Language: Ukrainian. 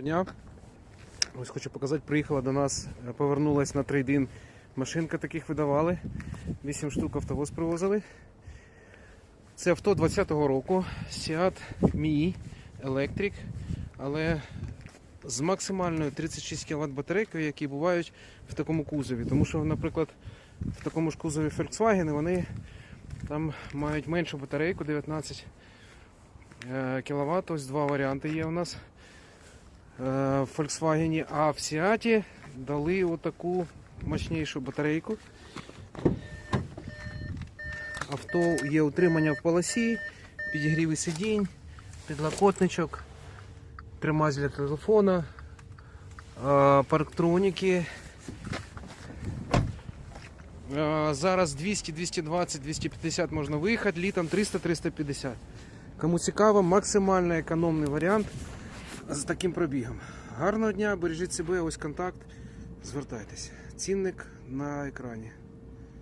Дня. Ось хочу показати, приїхала до нас, е, повернулась на трейдин. Машинка таких видавали. 8 штук автовоз привозили. Це авто 20-го року. Seat Mii Electric, але з максимальною 36 кВт батарейкою, які бувають в такому кузові. Тому що, наприклад, в такому ж кузові Volkswagen вони там мають меншу батарейку 19 кВт. Ось два варіанти є у нас е, в Volkswagen, а в Сіаті дали отаку мощнішу батарейку. Авто є утримання в полосі, підігріви сидінь, підлокотничок, тримач для телефона, е, парктроніки. Е, Зараз 200, 220, 250 можна виїхати, літом 300-350. Кому цікаво, максимально економний варіант з таким пробігом. Гарного дня, бережіть себе, ось контакт. Звертайтеся. Цінник на екрані.